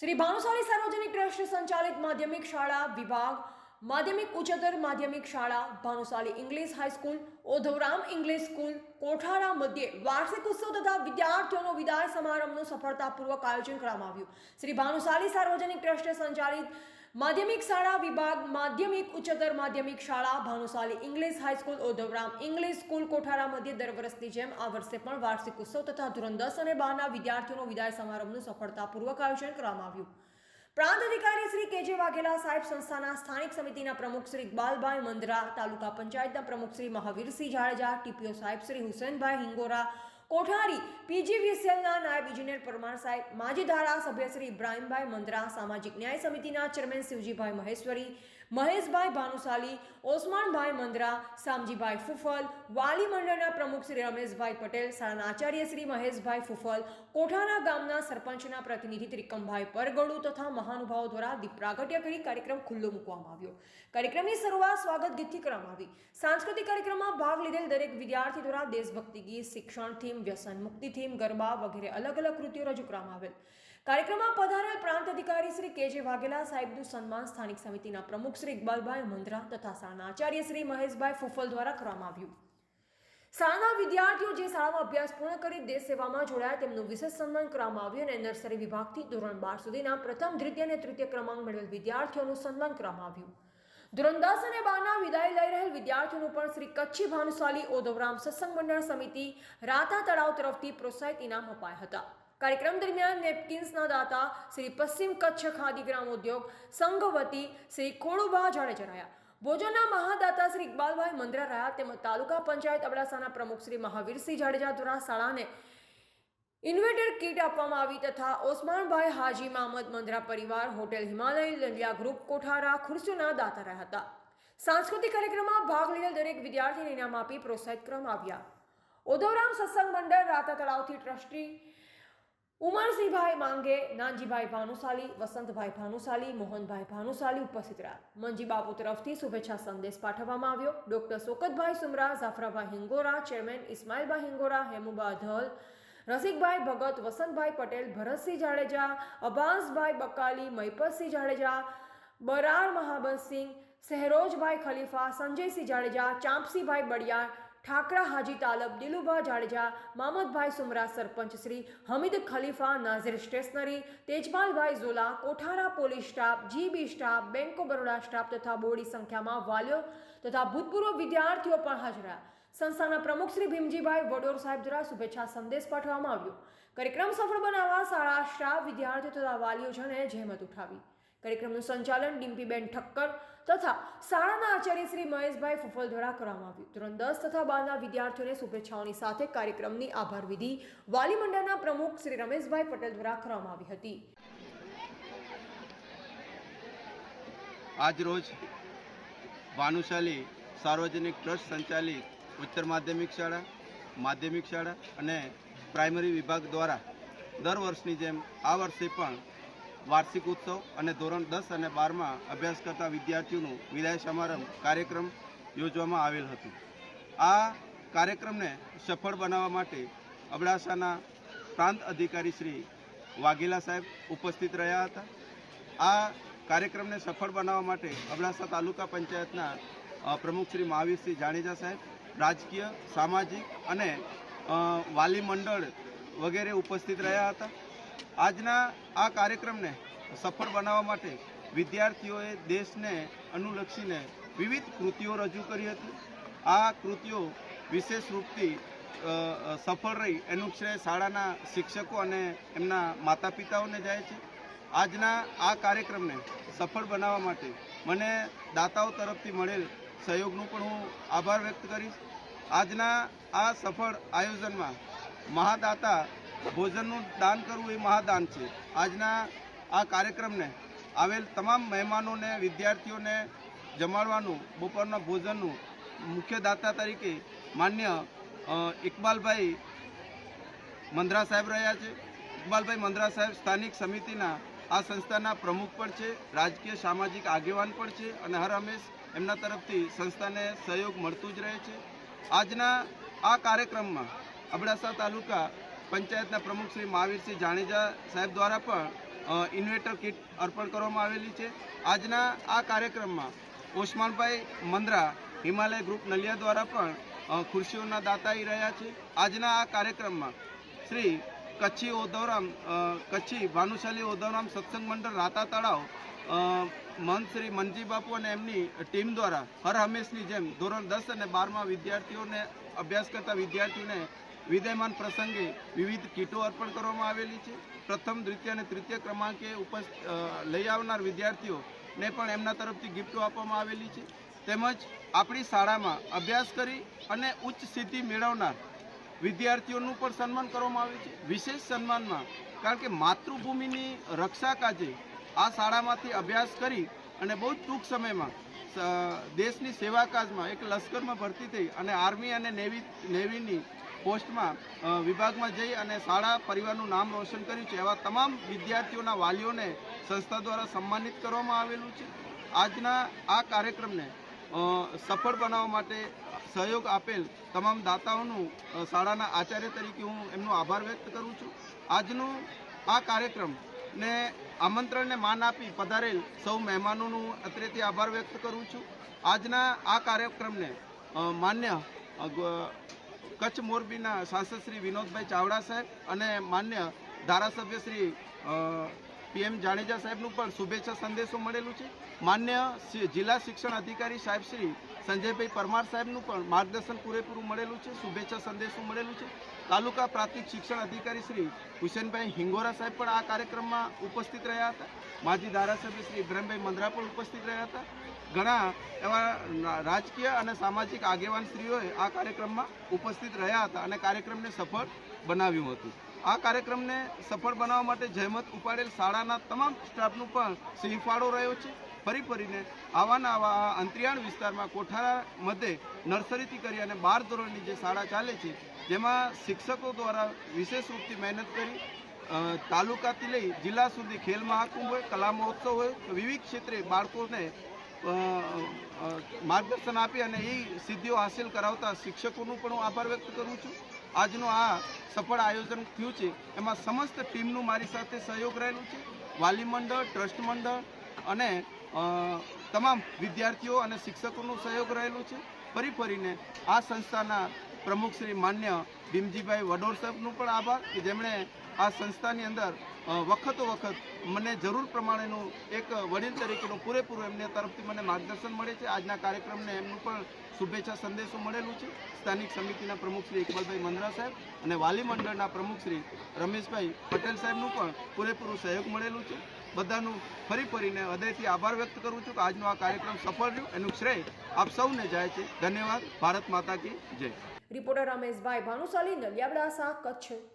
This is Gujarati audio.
શ્રી ભાનુશાલી સાર્વજનિક ટ્રસ્ટ સંચાલિત માધ્યમિક શાળા વિભાગ, માધ્યમિક ઉચ્ચતર માધ્યમિક શાળા, Bhanushali English high school Odhavram English school, Kothara મધ્યે વાર્ષિક ઉત્સવ તથા વિદ્યાર્થીઓનો વિદાય સમારંભનું સફળતાપૂર્વક આયોજન કરવામાં આવ્યું. શ્રી ભાનુશાલી સાર્વજનિક ટ્રસ્ટ સંચાલિત માધ્યમિક શાળા વિભાગ, માધ્યમિક ઉચ્ચતર માધ્યમિક શાળા, Bhanushali English high school Odhavram English school, Kothara મધ્ય દર વર્ષની જેમ આ વર્ષે પણ વાર્ષિક ઉત્સવ તથા ધોરણ દસ અને બારના વિદ્યાર્થીઓનો વિદાય સમારંભનું સફળતાપૂર્વક આયોજન કરવામાં આવ્યું. પ્રાંત અધિકારી શ્રી કેજે વાઘેલા સાહેબ સંસ્થાના સ્થાનિક સમિતિના પ્રમુખ શ્રી ઇકબાલભાઈ મંદરા, તાલુકા પંચાયતના પ્રમુખ શ્રી મહાવીરસિંહ જાડેજા, ટીપીઓ સાહેબ શ્રી હુસેનભાઈ હિંગોરા કોઠારી પીજીવીસીએલના નાયબ ઇજનેર પરમાર સાહેબ, માજી ધારાસભ્ય શ્રી ઇબ્રાહીમભાઈ મંદરા, સામાજિક ન્યાય સમિતિના ચેરમેન શિવજીભાઈ મહેશ્વરી, મહેશભાઈ ભાનુશાલી, ઓસમાનભાઈ મંદરા સામજીભાઈ ફુફલ, વાલી મંડળના પ્રમુખ શ્રી રમેશભાઈ પટેલ, શાળાના આચાર્ય શ્રી મહેશભાઈ ફુફલ, કોઠારા ગામના સરપંચના પ્રતિનિધિ ત્રિકમભાઈ પરગડુ તથા મહાનુભાવો દ્વારા દીપ પ્રાગટ્ય કરી કાર્યક્રમ ખુલ્લો મૂકવામાં આવ્યો. કાર્યક્રમની શરૂઆત સ્વાગત ગીતથી કરવામાં આવી. સાંસ્કૃતિક કાર્યક્રમમાં ભાગ લીધેલ દરેક વિદ્યાર્થી દ્વારા દેશભક્તિ ગીત, શિક્ષણ વ્યસન, મુક્તિ થીમ, ગરબા વગેરે અલગ અલગ કૃતિઓ રજૂ કરવામાં આવેલ. કાર્યક્રમમાં પધારેલ પ્રાંત અધિકારી શ્રી કે જે વાઘેલા સાહેબનું સન્માન સ્થાનિક સમિતિના પ્રમુખ શ્રી ઇકબાલભાઈ મંદરા તથા શાળાના આચાર્ય શ્રી મહેશભાઈ ફુફલ દ્વારા કરવામાં આવ્યું. શાળાના વિદ્યાર્થીઓ જે શાળામાં અભ્યાસ પૂર્ણ કરી દેશ સેવામાં જોડાયા તેમનું વિશેષ સન્માન કરવામાં આવ્યું અને નર્સરી વિભાગથી ધોરણ બાર સુધીના પ્રથમ, દ્વિતીય અને તૃતીય ક્રમાંક મેળવેલ વિદ્યાર્થીઓનું સન્માન કરવામાં આવ્યું. ધોરણ દસ અને બારના વિદાય લઈ વિદ્યાર્થીઓનું પણ શ્રી કચ્છી ભાનુશાલી ઓધવરામ સત્સંગ મંડળ સમિતિ રાતા તળાવ તરફથી પ્રોત્સાહિત ઇનામ અપાયા હતા. કાર્યક્રમ દરમિયાન નેપકિન્સના દાતા શ્રી પશ્ચિમ કચ્છ ખાદી ગ્રામ ઉદ્યોગ સંઘ વતી શ્રી ખોડુભા જાડે રહ્યા ભોજનના મહાદાતા શ્રી ઇકબાલભાઈ મંદરા રહ્યા તેમજ તાલુકા પંચાયત અબડાસાના પ્રમુખ શ્રી મહાવીરસિંહ જાડેજા દ્વારા શાળાને ઇન્વેટર કીટ આપવામાં આવી તથા ઓસમાનભાઈ હાજી મહમદ મંદરા પરિવાર, હોટેલ હિમાલય, લંડિયા ગ્રુપ, કોઠારા ખુરશીના દાતા રહ્યા હતા. સાંસ્કૃતિક કાર્યક્રમમાં ભાગ લીધેલ દરેક વિદ્યાર્થીને ઇનામ આપી પ્રોત્સાહિત કરવામાં આવ્યા. ઓધવરામ સત્સંગ મંડળ રાતા તળાવથી ટ્રસ્ટી ઉમરસિંહભાઈ માંગે, નાનજીભાઈ ભાનુશાલી, વસંતભાઈ ભાનુશાલી, મોહનભાઈ ભાનુશાલી ઉપસ્થિત રહ્યા. મનજી બાપુ તરફથી શુભેચ્છા સંદેશ પાઠવવામાં આવ્યો. Doctor Sokatbhai Sumra Jafrabhai Hingora, chairman Ismailbhai Hingora, Hemuba Dhal, Rasikbhai Bhagat, Vasantbhai Patel, Bharatsinh Jadeja, Abhasbhai Bakali, Mahipatsinh Jadeja Barar Mahabatsinh Saherojbhai Khalifa, Sanjaysinh Jadeja, Champsibhai Baliyar Thakra Haji Talab, Dilubha Jadeja, Mamadbhai Sumra sarpanch Shri, Hamid Khalifa Nazir stationery, તેજપાલભાઈ Jhola, Kothara police staff, G B staff bank Baroda staff તથા બોડી સંખ્યામાં વાલીઓ તથા ભૂતપૂર્વ વિદ્યાર્થીઓ પણ હાજર સંસ્થાના પ્રમુખ શ્રી ભીમજીભાઈ વડોર સાહેબ દ્વારા શુભેચ્છા સંદેશ પાઠવવામાં આવ્યો. કાર્યક્રમ સફળ બનાવવા શાળા સ્ટાફ, વિદ્યાર્થીઓ તથા વાલીઓ જણે જહેમત ઉઠાવી. કાર્યક્રમનું સંચાલન ડિમ્પીબેન ઠક્કર તથા શાળાના આચાર્ય શ્રી મહેશભાઈ ફુફલ દ્વારા કરવામાં આવ્યું. ધોરણ દસ તથા બારના વિદ્યાર્થીઓને શુભેચ્છાઓની સાથે કાર્યક્રમની આભાર વિધિ વાલી મંડળના પ્રમુખ શ્રી રમેશભાઈ પટેલ દ્વારા કરવામાં આવી હતી. આજરોજ ભાનુશાલી સાર્વજનિક ટ્રસ્ટ સંચાલિત ઉચ્ચ માધ્યમિક શાળા માધ્યમિક શાળા અને પ્રાઇમરી વિભાગ દ્વારા દર વર્ષની જેમ આ વર્ષે પણ વાર્ષિક ઉત્સવ અને ધોરણ દસ અને બારમાં અભ્યાસ કરતા વિદ્યાર્થીઓનું વિદાય સમારંભ કાર્યક્રમ યોજવામાં આવેલ હતું. આ કાર્યક્રમને સફળ બનાવવા માટે અબડાસાના પ્રાંત અધિકારી શ્રી વાઘેલા સાહેબ ઉપસ્થિત રહ્યા હતા. આ કાર્યક્રમને સફળ બનાવવા માટે અબડાસા તાલુકા પંચાયતના પ્રમુખ શ્રી મહાવીરસિંહ જાડેજા સાહેબ, રાજકીય, સામાજિક અને વાલી મંડળ વગેરે ઉપસ્થિત રહ્યા હતા. આજના આ કાર્યક્રમને સફળ બનાવવા માટે વિદ્યાર્થીઓએ દેશને અનુલક્ષીને વિવિધ કૃતિઓ રજૂ કરી હતી. આ કૃતિઓ વિશેષ રૂપથી સફળ રહી એનું શ્રેય શાળાના શિક્ષકો અને એમના માતા પિતાઓને જાય છે. આજના આ કાર્યક્રમને સફળ બનાવવા માટે મને દાતાઓ તરફથી મળેલ સહયોગનું પણ હું આભાર વ્યક્ત કરીશ. આજના આ સફળ આયોજનમાં મહાદાતા ભોજનનું દાન કરવું એ મહાદાન છે. આજના આ કાર્યક્રમને આવેલ તમામ મહેમાનોને, વિદ્યાર્થીઓને જમાડવાનું, બપોરના ભોજનનું મુખ્ય દાતા તરીકે માન્ય ઇકબાલભાઈ મંદ્રા સાહેબ રહ્યા છે. ઇકબાલભાઈ મંદ્રા સાહેબ સ્થાનિક સમિતિના આ સંસ્થાના પ્રમુખ પણ છે, રાજકીય સામાજિક આગેવાન પણ છે અને હર હંમેશ એમના તરફથી સંસ્થાને સહયોગ મળતું જ રહે છે. આજના આ કાર્યક્રમમાં અબડાસા તાલુકા પંચાયતના પ્રમુખ શ્રી મહાવીરસિંહ જાડેજા સાહેબ દ્વારા પણ ઇન્વેટર કિટ અર્પણ કરવામાં આવેલી છે. આજના આ કાર્યક્રમમાં ઓસમાનભાઈ મંદ્રા, હિમાલય ગ્રુપ નલિયા દ્વારા પણ ખુરશીઓના દાતાઈ રહ્યા છે. આજના આ કાર્યક્રમમાં શ્રી કચ્છી ઓધવરામ કચ્છી ભાનુશાલી ઓધવરામ સત્સંગ મંડળ રાતા તળાવ મહંત શ્રી મનજી બાપુ અને એમની ટીમ દ્વારા હર હંમેશની જેમ ધોરણ દસ અને બારમાં વિદ્યાર્થીઓને અભ્યાસ કરતા વિદ્યાર્થીઓને વિદ્યમાન પ્રસંગે વિવિધ કીટો અર્પણ કરવામાં આવેલી છે. પ્રથમ, દ્વિતીય અને તૃતીય ક્રમાંકે ઉપસ્થિત લઈ આવનાર વિદ્યાર્થીઓને પણ એમના તરફથી ગિફ્ટો આપવામાં આવેલી છે. તેમજ આપણી શાળામાં અભ્યાસ કરી અને ઉચ્ચ સિદ્ધિ મેળવનાર વિદ્યાર્થીઓનું પણ સન્માન કરવામાં આવે છે. વિશેષ સન્માનમાં, કારણ કે માતૃભૂમિની રક્ષા કાજે આ શાળામાંથી અભ્યાસ કરી અને બહુ ટૂંક સમયમાં દેશની સેવા કાજમાં એક લશ્કરમાં ભરતી થઈ અને આર્મી અને નેવી, નેવીની પોસ્ટમાં વિભાગમાં જઈ અને શાળા પરિવારનું નામ રોશન કર્યું છે. એવા તમામ વિદ્યાર્થીઓના વાલીઓને સંસ્થા દ્વારા સન્માનિત કરવામાં આવેલું છે. આજના આ કાર્યક્રમને સફળ બનાવવા માટે સહયોગ આપેલ તમામ દાતાઓનું શાળાના આચાર્ય તરીકે હું એમનો આભાર વ્યક્ત કરું છું. આજનું આ કાર્યક્રમને આમંત્રણને માન આપી પધારેલ સૌ મહેમાનોનું અત્રેથી આભાર વ્યક્ત કરું છું. આજના આ કાર્યક્રમને માન્ય કચ્છ મોરબીના સાંસદ શ્રી વિનોદભાઈ ચાવડા સાહેબ અને માન્ય ધારાસભ્ય શ્રી પીએમ જાડેજા સાહેબનું પણ શુભેચ્છા સંદેશો મળેલું છે. માન્ય જિલ્લા શિક્ષણ અધિકારી સાહેબ શ્રી સંજયભાઈ પરમાર સાહેબનું પણ માર્ગદર્શન પૂરેપૂરું મળેલું છે, શુભેચ્છા સંદેશો મળેલું છે. તાલુકા પ્રાથમિક શિક્ષણ અધિકારી શ્રી હુસેનભાઈ હિંગોરા સાહેબ પણ આ કાર્યક્રમમાં ઉપસ્થિત રહ્યા હતા. માજી ધારાસભ્ય શ્રી ઇબ્રાહીમભાઈ મંદરા પણ ઉપસ્થિત રહ્યા હતા. ઘણા એવા રાજકીય અને સામાજિક આગેવાન શ્રીઓએ આ કાર્યક્રમમાં ઉપસ્થિત રહ્યા હતા અને કાર્યક્રમને સફળ બનાવ્યું હતું. આ કાર્યક્રમને સફળ બનાવવા માટે જહેમત ઉપાડેલ શાળાના તમામ સ્ટાફનું પણ સિંહફાળો રહ્યો છે. ફરી ફરીને આવાના આવા અંતરિયાળ વિસ્તારમાં કોઠારા મધ્યે નર્સરીથી કરી અને બાર ધોરણની જે શાળા ચાલે છે, જેમાં શિક્ષકો દ્વારા વિશેષ રૂપથી મહેનત કરી તાલુકાથી લઈ જિલ્લા સુધી ખેલ મહાકુંભ હોય, કલા મહોત્સવ હોય, વિવિધ ક્ષેત્રે બાળકોને માર્ગદર્શન આપી અને એ સિદ્ધિઓ હાંસિલ કરાવતા શિક્ષકોનું પણ હું આભાર વ્યક્ત કરું છું. આજનું આ સફળ આયોજન થયું છે. એમાં સમસ્ત ટીમનું મારી સાથે સહયોગ રહેલું છે. વાલી મંડળ, ટ્રસ્ટ મંડળ અને તમામ વિદ્યાર્થીઓ અને શિક્ષકોનું સહયોગ રહેલું છે. ફરી ફરીને આ સંસ્થાના પ્રમુખ શ્રી માન્ય ભીમજીભાઈ વડોર સાહેબનું પણ આભાર કે જેમણે આ સંસ્થાની અંદર વખતો વખત મને જરૂર પ્રમાણેનું એક વડીલ તરીકેનું પૂરેપૂરું એમને તરફથી મને માર્ગદર્શન મળે છે. આજના કાર્યક્રમને એમનું પણ શુભેચ્છા સંદેશો મળેલું છે. સ્થાનિક સમિતિના પ્રમુખ શ્રી ઇકબાલભાઈ મંદરા સાહેબ અને વાલી મંડળના પ્રમુખ શ્રી રમેશભાઈ પટેલ સાહેબનું પણ પૂરેપૂરું સહયોગ મળેલું છે. બધાનું ફરી ફરીને હૃદયથી આભાર વ્યક્ત કરું છું કે આજનો આ કાર્યક્રમ સફળ રહ્યો. એનું શ્રેય આપ સૌને જાય છે. ધન્યવાદ. ભારત માતા કી જય. રિપોર્ટર રમેશભાઈ ભાનુશાલી, નલિયાબડાસા, કચ્છ.